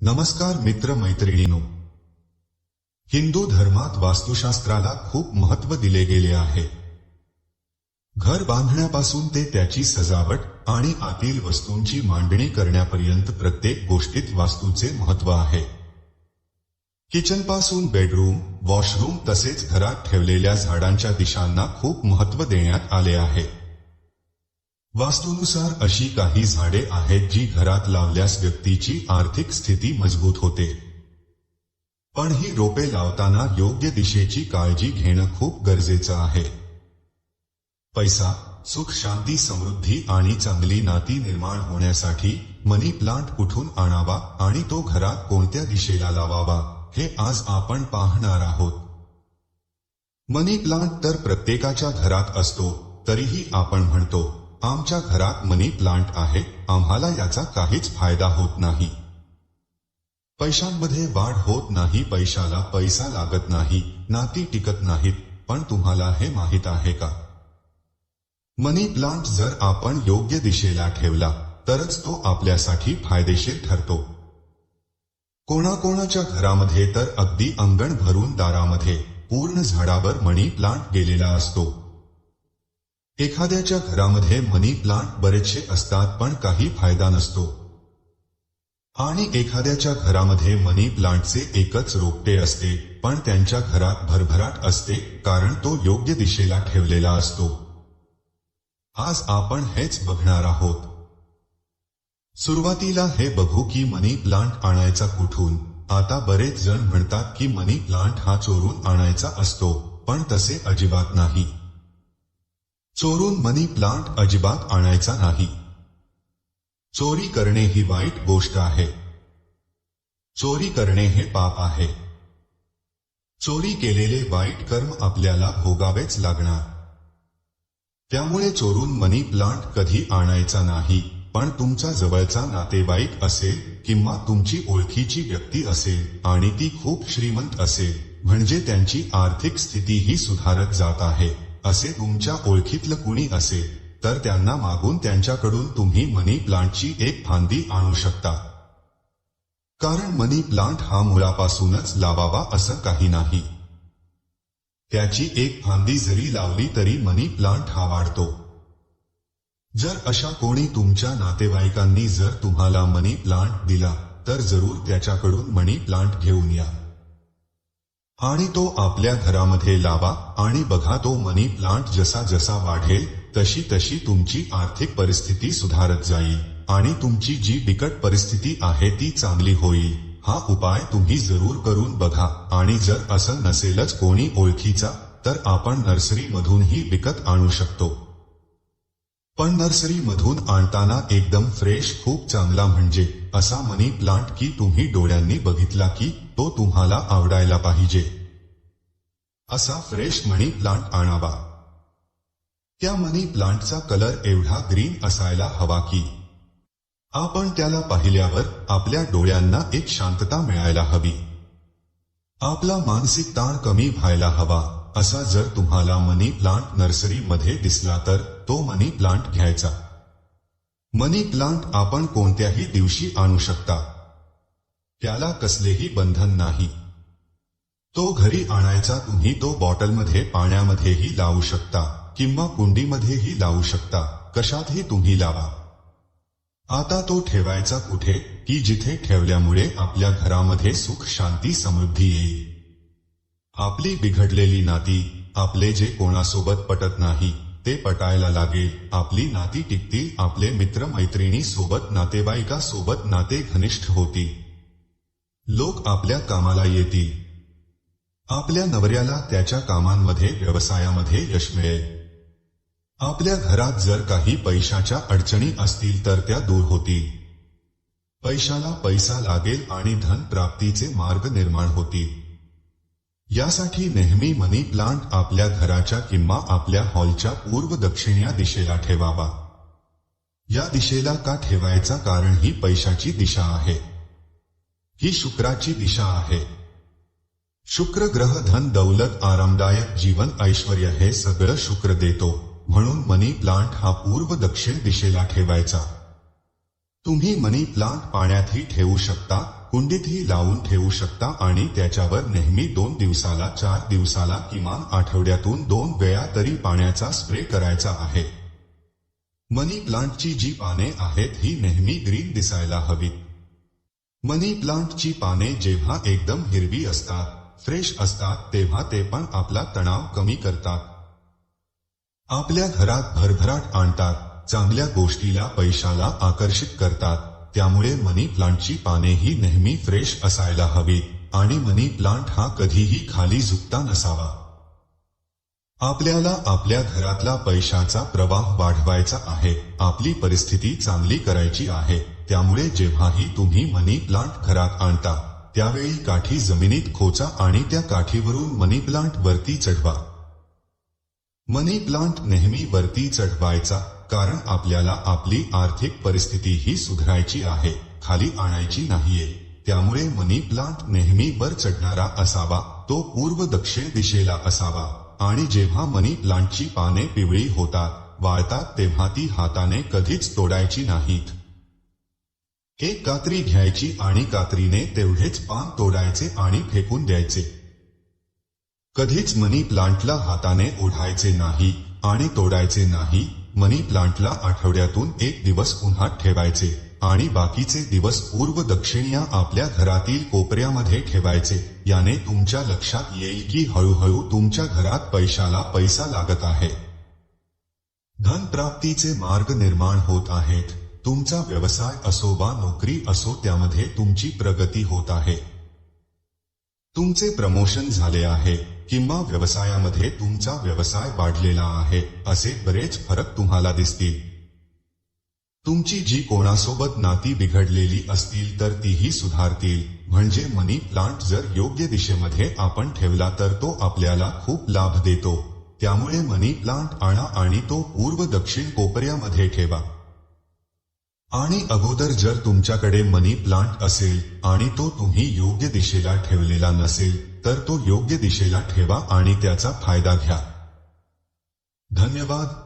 नमस्कार मित्र मैत्रिणीनो. हिंदू धर्मात वास्तुशास्त्राला खूप महत्त्व दिले गेले आहे. घर बांधण्यापासून ते त्याची सजावट आणि आतील वस्तूंची मांडणी करण्यापर्यंत प्रत्येक गोष्टीत वास्तूचे महत्त्व आहे. किचनपासून बेडरूम वॉशरूम तसेच घरात ठेवलेल्या झाडांच्या दिशांना खूप महत्त्व देण्यात आले आहे. वास्तूनुसार अशी काही झाडे आहेत जी घरात लावल्यास व्यक्तीची आर्थिक स्थिती मजबूत होते. पण ही रोपे लावताना योग्य दिशेची काळजी घेणं खूप गरजेचं आहे. पैसा सुख शांती समृद्धी आणि चांगली नाती निर्माण होण्यासाठी मनी प्लांट कुठून आणावा आणि तो घरात कोणत्या दिशेला लावावा हे आज आपण पाहणार आहोत. मनी प्लांट तर प्रत्येकाच्या घरात असतो तरीही आपण म्हणतो आमच्या घरात मनी प्लांट आहे आम्हाला याचा काहीच फायदा होत नाही. पैशांमध्ये वाढ होत नाही पैशाला पैसा लागत नाही नाती टिकत नाहीत पण तुम्हाला हे माहीत आहे का? मनी प्लांट जर आपण योग्य दिशेला ठेवला तरच तो आपल्यासाठी फायदेशीर ठरतो. कोणाकोणाच्या घरामध्ये तर अगदी अंगण भरून दारामध्ये पूर्ण झाडावर मनी प्लांट गेलेला असतो. एखाद्याच्या घरामध्ये मनी प्लांट बरेचसे असतात पण काही फायदा नसतो. आणि एखाद्याच्या घरामध्ये मनी प्लांटचे एकच रोपटे असते पण त्यांच्या घरात भरभराट असते कारण तो योग्य दिशेला ठेवलेला असतो. आज आपण हेच बघणार आहोत. सुरुवातीला हे बघू की मनी प्लांट आणायचा कुठून. आता बरेच जण म्हणतात की मनी प्लांट हा चोरून आणायचा असतो पण तसे अजिबात नाही. चोरून मनी प्लांट अजिबात आणायचा नाही. चोरी करणे ही वाईट गोष्ट आहे. चोरी करणे हे पाप आहे. चोरी केलेले वाईट कर्म आपल्याला भोगावेच लागणार. त्यामुळे चोरून मनी प्लांट कधी आणायचा नाही पण तुमचा जवळचा नातेवाईक असेल किंवा तुमची ओळखीची व्यक्ती असेल आणि ती खूप श्रीमंत असेल म्हणजे त्यांची आर्थिक स्थितीही सुधारत जात आहे. असे तुमच्या ओळखीतलं कुणी असेल तर त्यांना मागून त्यांच्याकडून तुम्ही मनी प्लांटची एक फांदी आणू शकता. कारण मनी प्लांट हा मुळापासूनच लावावा असं काही नाही. त्याची एक फांदी जरी लावली तरी मनी प्लांट हा वाढतो. जर अशा कोणी तुमच्या नातेवाईकांनी जर तुम्हाला मनी प्लांट दिला तर जरूर त्याच्याकडून मनी प्लांट घेऊन या. आणि तो आपल्या घरामध्ये लावा आणि बघा तो मनी प्लांट जसा जसा वाढेल तशी तशी तुमची आर्थिक परिस्थिती सुधारत जाईल आणि तुमची जी बिकट परिस्थिती आहे ती चांगली होईल. हा उपाय तुम्ही जरूर करून बघा आणि जर असं नसेलच कोणी ओळखीचा तर आपण नर्सरीमधूनही विकत आणू शकतो. पण नर्सरीमधून आणताना एकदम फ्रेश खूप चांगला म्हणजे असा मनी प्लांट की तुम्ही डोळ्यांनी बघितला की तो तुम्हाला आवडायला पाहिजे. असा फ्रेश मनी प्लांट आणावा. त्या मनी प्लांटचा कलर एवढा ग्रीन असायला हवा की आपण त्याला पाहिल्यावर आपल्या डोळ्यांना एक शांतता मिळायला हवी. आपला मानसिक ताण कमी व्हायला हवा. असा जर तुम्हाला मनी प्लांट नर्सरीमध्ये दिसला तर तो मनी प्लांट घ्यायचा. मनी प्लांट आपण कोणत्याही दिवशी आणू शकता. त्याला कसलेही बंधन नाही. तो घरी आणायचा तुम्ही तो बॉटलमध्ये पाण्यामध्येही लावू शकता किंवा कुंडीमध्येही लावू शकता. कशातही तुम्ही लावा. आता तो ठेवायचा कुठे? की जिथे ठेवल्यामुळे आपल्या घरामध्ये सुख शांती समृद्धी येईल. आपली बिघडलेली नाती आपले जे कोणासोबत पटत नाही ते पटायला लागेल. आपली नाती टिकतील. आपले मित्र मैत्रिणी सोबत नातेवाईका सोबत नाते घनिष्ठ होती लोक आपल्या कामाला येतील. आपल्या नवऱ्याला त्याच्या कामांमध्ये व्यवसायामध्ये यश मिळेल. आपल्या घरात जर काही पैशाच्या अडचणी असतील तर त्या दूर होतील. पैशाला पैसा लागेल आणि धन प्राप्तीचे मार्ग निर्माण होतील. यासाठी नेहमी मनी प्लांट आपल्या घराच्या किंवा आपल्या हॉलच्या पूर्व दक्षिण या दिशेला ठेवावा. या दिशेला का ठेवायचा कारण ही पैशाची दिशा आहे. ही शुक्राची दिशा आहे. शुक्र ग्रह धन दौलत आरामदायक जीवन ऐश्वर्य हे सगळं शुक्र देतो. म्हणून मनी प्लांट हा पूर्व दक्षिण दिशेला ठेवायचा. तुम्ही मनी प्लांट पाण्यातही ठेवू शकता. कुंडीतही लावून ठेवू शकता आणि त्याच्यावर नेहमी दोन दिवसाला चार दिवसाला किमान आठवड्यातून दोन वेळा तरी पाण्याचा स्प्रे करायचा आहे. मनी प्लांटची जी पाने आहेत ही नेहमी ग्रीन दिसायला हवी. मनी प्लांटची पाने जेव्हा एकदम हिरवी असतात फ्रेश असतात तेव्हा ते पण आपला तणाव कमी करतात. आपल्या घरात भरभराट आणतात चांगल्या गोष्टीला पैशाला आकर्षित करतात. त्यामुळे मनी प्लांटची पाने ही नेहमी फ्रेश असायला हवीत आणि मनी प्लांट हा कधीही खाली झुकता नसावा. आपल्याला आपल्या घरातला पैशाचा प्रवाह वाढवायचा आहे. आपली परिस्थिती चांगली करायची आहे. त्यामुळे जेव्हाही तुम्ही मनी प्लांट घरात आणता त्यावेळी काठी जमिनीत खोचा आणि त्या काठीवरून मनी प्लांट वरती चढवा. मनी प्लांट नेहमी वरती चढवायचा. कारण आपल्याला आपली आर्थिक परिस्थिती ही सुधारायची आहे खाली आणायची नाहीये. त्यामुळे मनी प्लांट नेहमी वर चढणारा असावा तो पूर्व दक्षिण दिशेला असावा. आणि जेव्हा मनी प्लांटची पाने पिवळी होतात वाळतात तेव्हा ती हाताने कधीच तोडायची नाहीत. एक कात्री घ्यायची आणि कात्रीने तेवढेच पान तोडायचे आणि फेकून द्यायचे. कधीच मनी प्लांटला हाताने ओढायचे नाही आणि तोडायचे नाही मनी प्लांटला आठवड्यातून एक दिवस उन्हात ठेवायचे आणि बाकीचे दिवस पूर्व दक्षिणया आपल्या घरातील कोपऱ्यामध्ये ठेवायचे. याने तुमच्या लक्षात येईल की हळूहळू तुमच्या घरात पैशाला पैसा लागत आहे. धन प्राप्तीचे मार्ग निर्माण होत आहेत. तुमचा व्यवसाय असो वा नोकरी असो त्यामध्ये तुमची प्रगती होत आहे. तुमचे प्रमोशन झाले आहे. किंवा व्यवसायामध्ये तुमचा व्यवसाय वाढलेला आहे असे बरेच फरक तुम्हाला दिसतील. तुमची जी कोणासोबत नाती बिघडलेली असतील तर तीही सुधारतील. म्हणजे मनी प्लांट जर योग्य दिशेमध्ये आपण ठेवला तर तो आपल्याला खूप लाभ देतो. त्यामुळे मनी प्लांट आणा आणि तो पूर्व दक्षिण कोपऱ्यामध्ये ठेवा. आणि अगोदर जर तुमच्याकडे मनी प्लांट असेल आणि तो तुम्ही योग्य दिशेला ठेवलेला नसेल तर तो योग्य दिशेला ठेवा आणि त्याचा फायदा घ्या. धन्यवाद.